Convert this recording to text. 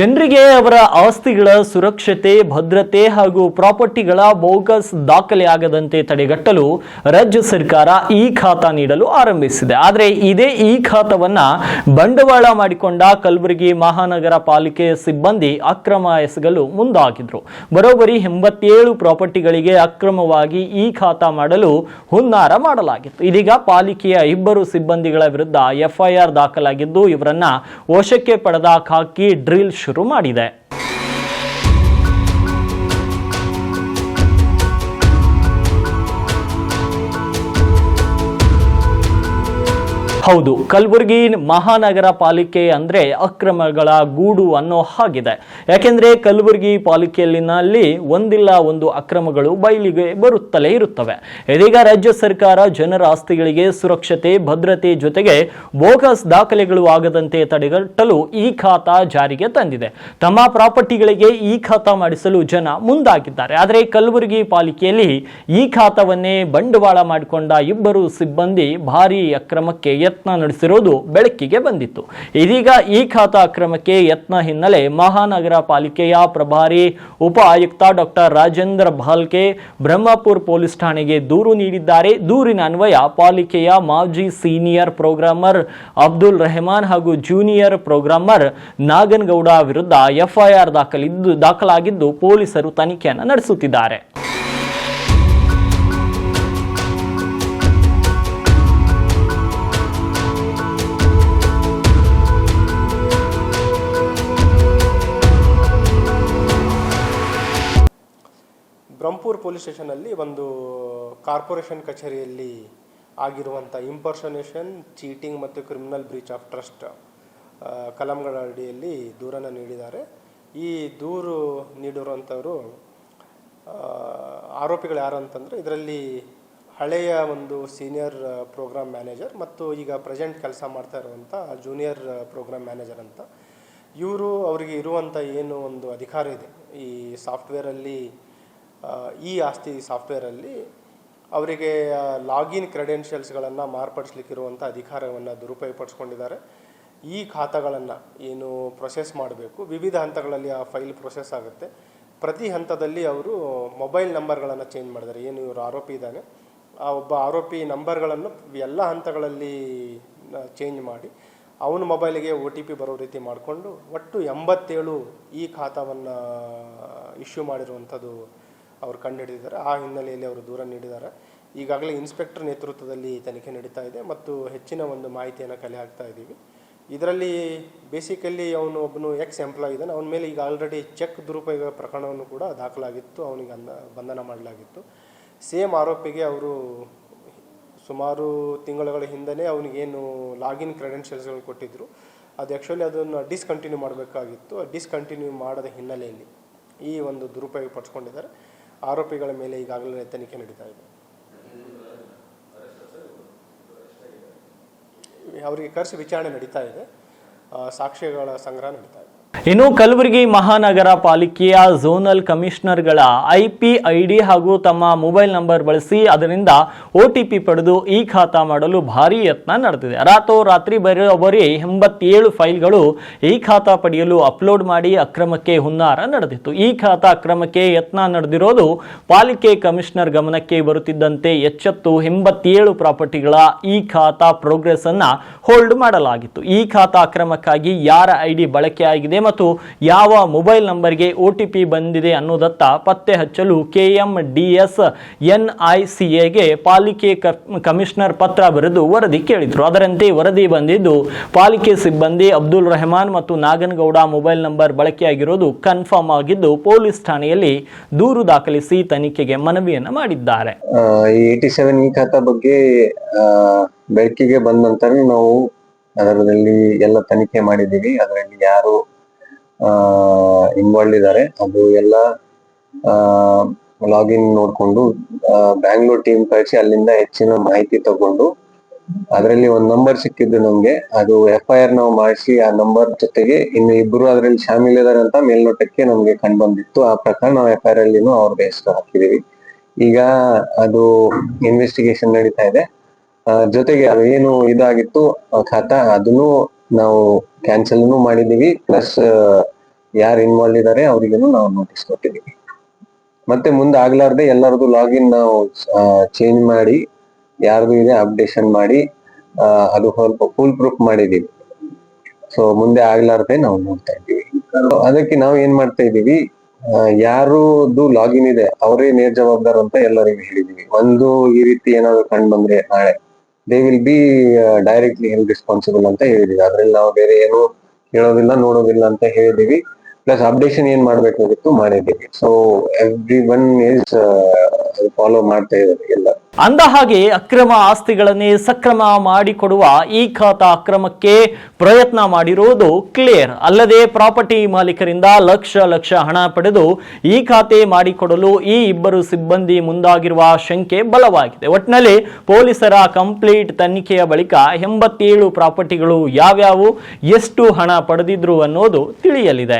ಜನರಿಗೆ ಅವರ ಆಸ್ತಿಗಳ ಸುರಕ್ಷತೆ, ಭದ್ರತೆ ಹಾಗೂ ಪ್ರಾಪರ್ಟಿಗಳ ಬೋಗಸ್ ದಾಖಲೆ ಆಗದಂತೆ ತಡೆಗಟ್ಟಲು ರಾಜ್ಯ ಸರ್ಕಾರ ಈ ಖಾತಾ ನೀಡಲು ಆರಂಭಿಸಿದೆ. ಆದರೆ ಇದೇ ಈ ಖಾತವನ್ನ ಬಂಡವಾಳ ಮಾಡಿಕೊಂಡ ಕಲಬುರಗಿ ಮಹಾನಗರ ಪಾಲಿಕೆ ಸಿಬ್ಬಂದಿ ಅಕ್ರಮ ಎಸಗಲು ಮುಂದಾಗಿದ್ರು. ಬರೋಬ್ಬರಿ ಎಂಬತ್ತೇಳು ಪ್ರಾಪರ್ಟಿಗಳಿಗೆ ಅಕ್ರಮವಾಗಿ ಈ ಖಾತಾ ಮಾಡಲು ಹುನ್ನಾರ ಮಾಡಲಾಗಿತ್ತು. ಇದೀಗ ಪಾಲಿಕೆಯ ಇಬ್ಬರು ಸಿಬ್ಬಂದಿಗಳ ವಿರುದ್ಧ ಎಫ್ಐಆರ್ ದಾಖಲಾಗಿದ್ದು, ಇವರನ್ನ ವಶಕ್ಕೆ ಪಡೆದ ಖಾಕಿ ಡ್ರಿಲ್ ಶುರು ಮಾಡಿದೆ ಹೌದು, ಕಲಬುರಗಿ ಮಹಾನಗರ ಪಾಲಿಕೆ ಅಂದ್ರೆ ಅಕ್ರಮಗಳ ಗೂಡು ಅನ್ನೋ ಹಾಗಿದೆ. ಯಾಕೆಂದರೆ ಕಲಬುರಗಿ ಪಾಲಿಕೆಯಲ್ಲಿನಲ್ಲಿ ಒಂದಿಲ್ಲ ಒಂದು ಅಕ್ರಮಗಳು ಬಯಲಿಗೆ ಬರುತ್ತಲೇ ಇರುತ್ತವೆ. ಇದೀಗ ರಾಜ್ಯ ಸರ್ಕಾರ ಜನರ ಆಸ್ತಿಗಳಿಗೆ ಸುರಕ್ಷತೆ, ಭದ್ರತೆ ಜೊತೆಗೆ ಬೋಗಸ್ ದಾಖಲೆಗಳು ಆಗದಂತೆ ತಡೆಗಟ್ಟಲು ಈ ಖಾತಾ ಜಾರಿಗೆ ತಂದಿದೆ. ತಮ್ಮ ಪ್ರಾಪರ್ಟಿಗಳಿಗೆ ಈ ಖಾತಾ ಮಾಡಿಸಲು ಜನ ಮುಂದಾಗಿದ್ದಾರೆ. ಆದರೆ ಕಲಬುರಗಿ ಪಾಲಿಕೆಯಲ್ಲಿ ಈ ಖಾತಾವನ್ನೇ ಬಂಡವಾಳ ಮಾಡಿಕೊಂಡ ಇಬ್ಬರು ಸಿಬ್ಬಂದಿ ಭಾರಿ ಅಕ್ರಮಕ್ಕೆ ಯತ್ನ ನಡೆಸಿರೋದು ಬೆಳಕಿಗೆ ಬಂದಿತ್ತು. ಇದೀಗ ಈ ಖಾತಾ ಅಕ್ರಮಕ್ಕೆ ಯತ್ನ ಹಿನ್ನೆಲೆ ಮಹಾನಗರ ಪಾಲಿಕೆಯ ಪ್ರಭಾರಿ ಉಪ ಆಯುಕ್ತ ಡಾಕ್ಟರ್ ರಾಜೇಂದ್ರ ಭಾಲ್ಕೆ ಬ್ರಹ್ಮಪುರ್ ಪೊಲೀಸ್ ಠಾಣೆಗೆ ದೂರು ನೀಡಿದ್ದಾರೆ. ದೂರಿನ ಅನ್ವಯ ಪಾಲಿಕೆಯ ಮಾಜಿ ಸೀನಿಯರ್ ಪ್ರೋಗ್ರಾಮರ್ ಅಬ್ದುಲ್ ರೆಹಮಾನ್ ಹಾಗೂ ಜೂನಿಯರ್ ಪ್ರೋಗ್ರಾಮರ್ ನಾಗನಗೌಡ ವಿರುದ್ಧ ಎಫ್ಐಆರ್ ದಾಖಲಿದ್ದು ದಾಖಲಾಗಿದ್ದು ಪೊಲೀಸರು ತನಿಖೆಯನ್ನು ನಡೆಸುತ್ತಿದ್ದಾರೆ. ಬ್ರಹ್ಮಪುರ್ ಪೊಲೀಸ್ ಸ್ಟೇಷನಲ್ಲಿ ಒಂದು ಕಾರ್ಪೊರೇಷನ್ ಕಚೇರಿಯಲ್ಲಿ ಆಗಿರುವಂಥ ಇಂಪರ್ಸನೇಷನ್ ಚೀಟಿಂಗ್ ಮತ್ತು ಕ್ರಿಮಿನಲ್ ಬ್ರೀಚ್ ಆಫ್ ಟ್ರಸ್ಟ್ ಕಲಂಗಳ ಅಡಿಯಲ್ಲಿ ದೂರನ್ನು ನೀಡಿದ್ದಾರೆ. ಈ ದೂರು ನೀಡಿರುವಂಥವರು ಆರೋಪಿಗಳು ಯಾರು ಅಂತಂದರೆ ಇದರಲ್ಲಿ ಹಳೆಯ ಒಂದು ಸೀನಿಯರ್ ಪ್ರೋಗ್ರಾಮ್ ಮ್ಯಾನೇಜರ್ ಮತ್ತು ಈಗ ಪ್ರೆಸೆಂಟ್ ಕೆಲಸ ಮಾಡ್ತಾ ಇರುವಂಥ ಜೂನಿಯರ್ ಪ್ರೋಗ್ರಾಮ್ ಮ್ಯಾನೇಜರ್ ಅಂತ. ಇವರು ಅವರಿಗೆ ಇರುವಂಥ ಏನು ಒಂದು ಅಧಿಕಾರ ಇದೆ. ಈ ಸಾಫ್ಟ್ವೇರಲ್ಲಿ ಈ ಆಸ್ತಿ ಸಾಫ್ಟ್ವೇರಲ್ಲಿ ಅವರಿಗೆ ಲಾಗಿನ್ ಕ್ರೆಡೆನ್ಷಿಯಲ್ಸ್ಗಳನ್ನು ಮಾರ್ಪಡಿಸ್ಲಿಕ್ಕಿರುವಂಥ ಅಧಿಕಾರವನ್ನು ದುರುಪಯೋಗಪಡಿಸ್ಕೊಂಡಿದ್ದಾರೆ. ಈ ಖಾತಾಗಳನ್ನು ಏನು ಪ್ರೊಸೆಸ್ ಮಾಡಬೇಕು, ವಿವಿಧ ಹಂತಗಳಲ್ಲಿ ಆ ಫೈಲ್ ಪ್ರೊಸೆಸ್ ಆಗುತ್ತೆ. ಪ್ರತಿ ಹಂತದಲ್ಲಿ ಅವರು ಮೊಬೈಲ್ ನಂಬರ್ಗಳನ್ನು ಚೇಂಜ್ ಮಾಡಿದ್ದಾರೆ. ಏನು ಇವರು ಆರೋಪಿ ಇದ್ದಾನೆ, ಆ ಒಬ್ಬ ಆರೋಪಿ ನಂಬರ್ಗಳನ್ನು ಎಲ್ಲ ಹಂತಗಳಲ್ಲಿ ಚೇಂಜ್ ಮಾಡಿ ಅವನ ಮೊಬೈಲಿಗೆ ಒ ಟಿ ಪಿ ಬರೋ ರೀತಿ ಮಾಡಿಕೊಂಡು ಒಟ್ಟು ಎಂಬತ್ತೇಳು ಈ ಖಾತಾವನ್ನು ಇಶ್ಯೂ ಮಾಡಿರುವಂಥದ್ದು ಅವರು ಕಂಡುಹಿಡಿದಿದ್ದಾರೆ. ಆ ಹಿನ್ನೆಲೆಯಲ್ಲಿ ಅವರು ದೂರ ನೀಡಿದ್ದಾರೆ. ಈಗಾಗಲೇ ಇನ್ಸ್ಪೆಕ್ಟರ್ ನೇತೃತ್ವದಲ್ಲಿ ತನಿಖೆ ನಡೀತಾ ಇದೆ ಮತ್ತು ಹೆಚ್ಚಿನ ಒಂದು ಮಾಹಿತಿಯನ್ನು ಕಲೆ ಹಾಕ್ತಾ ಇದ್ದೀವಿ. ಇದರಲ್ಲಿ ಬೇಸಿಕಲಿ ಅವನು ಒಬ್ಬನು ಎಕ್ಸ್ ಎಂಪ್ಲಾಯ್ ಇದ್ದಾನೆ. ಅವನ ಮೇಲೆ ಈಗ ಆಲ್ರೆಡಿ ಚೆಕ್ ದುರುಪಯೋಗ ಪ್ರಕರಣವನ್ನು ಕೂಡ ದಾಖಲಾಗಿತ್ತು. ಅವನಿಗೆ ಅಂದ, ಬಂಧನ ಮಾಡಲಾಗಿತ್ತು. ಸೇಮ್ ಆರೋಪಿಗೆ ಅವರು ಸುಮಾರು ತಿಂಗಳುಗಳ ಹಿಂದೆಯೇ ಅವನಿಗೇನು ಲಾಗಿನ್ ಕ್ರೆಡೆನ್ಷಿಯಲ್ಸ್ಗಳು ಕೊಟ್ಟಿದ್ದರು ಅದು ಆ್ಯಕ್ಚುಲಿ ಅದನ್ನು ಡಿಸ್ಕಂಟಿನ್ಯೂ ಮಾಡಬೇಕಾಗಿತ್ತು. ಡಿಸ್ಕಂಟಿನ್ಯೂ ಮಾಡದ ಹಿನ್ನೆಲೆಯಲ್ಲಿ ಈ ಒಂದು ದುರುಪಯೋಗ ಪಡಿಸ್ಕೊಂಡಿದ್ದಾರೆ ಆರೋಪಿಗಳ ಮೇಲೆ ಈಗಾಗಲೇ ತನಿಖೆ ನಡೀತಾ ಇದೆ ಅವರಿಗೆ ಕರೆಸಿ ವಿಚಾರಣೆ ನಡೀತಾ ಇದೆ. ಸಾಕ್ಷ್ಯಗಳ ಸಂಗ್ರಹ ನಡೀತಾ ಇದೆ. ಇನ್ನು ಕಲಬುರಗಿ ಮಹಾನಗರ ಪಾಲಿಕೆಯ ಝೋನಲ್ ಕಮಿಷನರ್ಗಳ ಐ ಡಿ ಹಾಗೂ ತಮ್ಮ ಮೊಬೈಲ್ ನಂಬರ್ ಬಳಸಿ ಅದರಿಂದ ಒ ಟಿ ಪಿ ಪಡೆದು ಈ ಖಾತಾ ಮಾಡಲು ಭಾರಿ ಯತ್ನ ನಡೆದಿದೆ. ರಾತ್ರೋರಾತ್ರಿ ಬರೋಬ್ಬರಿ ಎಂಬತ್ತೇಳು ಫೈಲ್ಗಳು ಈ ಖಾತಾ ಪಡೆಯಲು ಅಪ್ಲೋಡ್ ಮಾಡಿ ಅಕ್ರಮಕ್ಕೆ ಹುನ್ನಾರ ನಡೆದಿತ್ತು. ಈ ಖಾತಾ ಅಕ್ರಮಕ್ಕೆ ಯತ್ನ ನಡೆದಿರೋದು ಪಾಲಿಕೆ ಕಮಿಷನರ್ ಗಮನಕ್ಕೆ ಬರುತ್ತಿದ್ದಂತೆ ಎಚ್ಚೆತ್ತು ಎಂಬತ್ತೇಳು ಪ್ರಾಪರ್ಟಿಗಳ ಈ ಖಾತಾ ಪ್ರೋಗ್ರೆಸ್ ಅನ್ನ ಹೋಲ್ಡ್ ಮಾಡಲಾಗಿತ್ತು. ಈ ಖಾತಾ ಅಕ್ರಮಕ್ಕಾಗಿ ಯಾರ ಐಡಿ ಬಳಕೆಯಾಗಿದೆ ಮತ್ತು ಯಾವ ಮೊಬೈಲ್ ನಂಬರ್ಗೆ ಒ ಟಿ ಪಿ ಬಂದಿದೆ ಅನ್ನೋದತ್ತ ಪತ್ತೆ ಹಚ್ಚಲು ಕೆಎಂ ಸಿ ಎಗೆ ಪಾಲಿಕೆ ಕಮಿಷನರ್ ಪತ್ರ ಬರೆದು ವರದಿ ಕೇಳಿದ್ರು. ಅದರಂತೆ ವರದಿ ಬಂದಿದ್ದು ಪಾಲಿಕೆ ಸಿಬ್ಬಂದಿ ಅಬ್ದುಲ್ ರೆಹಮಾನ್ ಮತ್ತು ನಾಗನಗೌಡ ಮೊಬೈಲ್ ನಂಬರ್ ಬಳಕೆಯಾಗಿರೋದು ಕನ್ಫರ್ಮ್ ಆಗಿದ್ದು ಪೊಲೀಸ್ ಠಾಣೆಯಲ್ಲಿ ದೂರು ದಾಖಲಿಸಿ ತನಿಖೆಗೆ ಮನವಿಯನ್ನು ಮಾಡಿದ್ದಾರೆ. ಏಟಿ ಸೆವೆನ್ ಈ ಬಗ್ಗೆ ಬೆಳಕಿಗೆ ಬಂದ ನಂತರ ನಾವು ಅದರಲ್ಲಿ ಎಲ್ಲ ತನಿಖೆ ಮಾಡಿದ್ದೀವಿ. ಅದರಲ್ಲಿ ಯಾರು ಇನ್ವಾಲ್ವ್ ಇದ್ದಾರೆ ಅದು ಎಲ್ಲ ಲಾಗಿನ್ ನೋಡ್ಕೊಂಡು ಬ್ಯಾಂಗ್ಳೂರ್ ಟೀಮ್ ಕಳಿಸಿ ಅಲ್ಲಿಂದ ಹೆಚ್ಚಿನ ಮಾಹಿತಿ ತಗೊಂಡು, ಅದರಲ್ಲಿ ಒಂದು ನಂಬರ್ ಸಿಕ್ಕಿದ್ದು ನಮ್ಗೆ. ಅದು ಎಫ್ ಐ ಆರ್ ನಾವು ಮಾಡಿಸಿ ಆ ನಂಬರ್ ಜೊತೆಗೆ ಇನ್ನು ಇಬ್ರು ಅದರಲ್ಲಿ ಇದಾರೆ ಅಂತ ಮೇಲ್ನೋಟಕ್ಕೆ ನಮ್ಗೆ ಕಂಡು ಬಂದಿತ್ತು. ಆ ಪ್ರಕಾರ ನಾವು ಎಫ್ ಐ ಆರ್ ಅಲ್ಲಿನೂ ಅವ್ರಿಗೆ ಹೆಸರು ಹಾಕಿದೀವಿ. ಈಗ ಅದು ಇನ್ವೆಸ್ಟಿಗೇಷನ್ ನಡೀತಾ ಇದೆ. ಜೊತೆಗೆ ಅದು ಏನು ಇದಾಗಿತ್ತು ಖಾತಾ, ಅದನ್ನು ನಾವು ಕ್ಯಾನ್ಸಲ್ ಮಾಡಿದೀವಿ ಪ್ಲಸ್ ಯಾರು ಇನ್ವಾಲ್ವ್ ಇದ್ದಾರೆ ಅವರಿಗೂ ನಾವು ನೋಟಿಸ್ ಕೊಟ್ಟಿದ್ದೀವಿ ಮತ್ತೆ ಮುಂದೆ ಆಗ್ಲಾರ್ದೆ ಎಲ್ಲರದು ಲಾಗಿನ್ ನಾವು ಚೇಂಜ್ ಮಾಡಿ, ಯಾರ್ದು ಇದೆ ಅಪ್ಡೇಷನ್ ಮಾಡಿ ಅದು ಸ್ವಲ್ಪ ಫುಲ್ ಪ್ರೂಫ್ ಮಾಡಿದೀವಿ. ಸೊ ಮುಂದೆ ಆಗ್ಲಾರ್ದೆ ನಾವು ನೋಡ್ತಾ ಇದ್ದೀವಿ. ಅದಕ್ಕೆ ನಾವು ಏನ್ ಮಾಡ್ತಾ ಇದೀವಿ ಯಾರುದು ಲಾಗಿನ್ ಇದೆ, ಅವರೇ ನೇರ ಜವಾಬ್ದಾರ ಅಂತ ಎಲ್ಲರಿಗೂ ಹೇಳಿದೀವಿ. ಒಂದು ಈ ರೀತಿ ಏನಾದ್ರು ಕಂಡು ಬಂದ್ರೆ ನಾಳೆ. They will be directly health responsible ಅಂತ ಹೇಳಿದೀವಿ. ಅದ್ರಲ್ಲಿ ನಾವು ಬೇರೆ ಏನು ಹೇಳೋದಿಲ್ಲ, ನೋಡೋದಿಲ್ಲ ಅಂತ ಹೇಳಿದೀವಿ. ಪ್ಲಸ್ ಅಪ್ಡೇಷನ್ ಏನ್ ಮಾಡ್ಬೇಕಾಗಿತ್ತು, ಮಾಡಿದ್ದೀವಿ. So every one is follow ಮಾಡ್ತಾ ಇದ್ದಾರೆ. ಎಲ್ಲ ಅಂದ ಹಾಗೆ ಅಕ್ರಮ ಆಸ್ತಿಗಳನ್ನೇ ಸಕ್ರಮ ಮಾಡಿಕೊಡುವ ಈ ಖಾತಾ ಅಕ್ರಮಕ್ಕೆ ಪ್ರಯತ್ನ ಮಾಡಿರುವುದು ಕ್ಲಿಯರ್ ಅಲ್ಲದೆ ಪ್ರಾಪರ್ಟಿ ಮಾಲೀಕರಿಂದ ಲಕ್ಷ ಲಕ್ಷ ಹಣ ಪಡೆದು ಈ ಖಾತೆ ಮಾಡಿಕೊಡಲು ಈ ಇಬ್ಬರು ಸಿಬ್ಬಂದಿ ಮುಂದಾಗಿರುವ ಶಂಕೆ ಬಲವಾಗಿದೆ. ಒಟ್ಟಿನಲ್ಲಿ ಪೊಲೀಸರ ಕಂಪ್ಲೀಟ್ ತನಿಖೆಯ ಬಳಿಕ ಎಂಬತ್ತೇಳು ಪ್ರಾಪರ್ಟಿಗಳು ಯಾವ್ಯಾವು, ಎಷ್ಟು ಹಣ ಪಡೆದಿದ್ರು ಅನ್ನೋದು ತಿಳಿಯಲಿದೆ.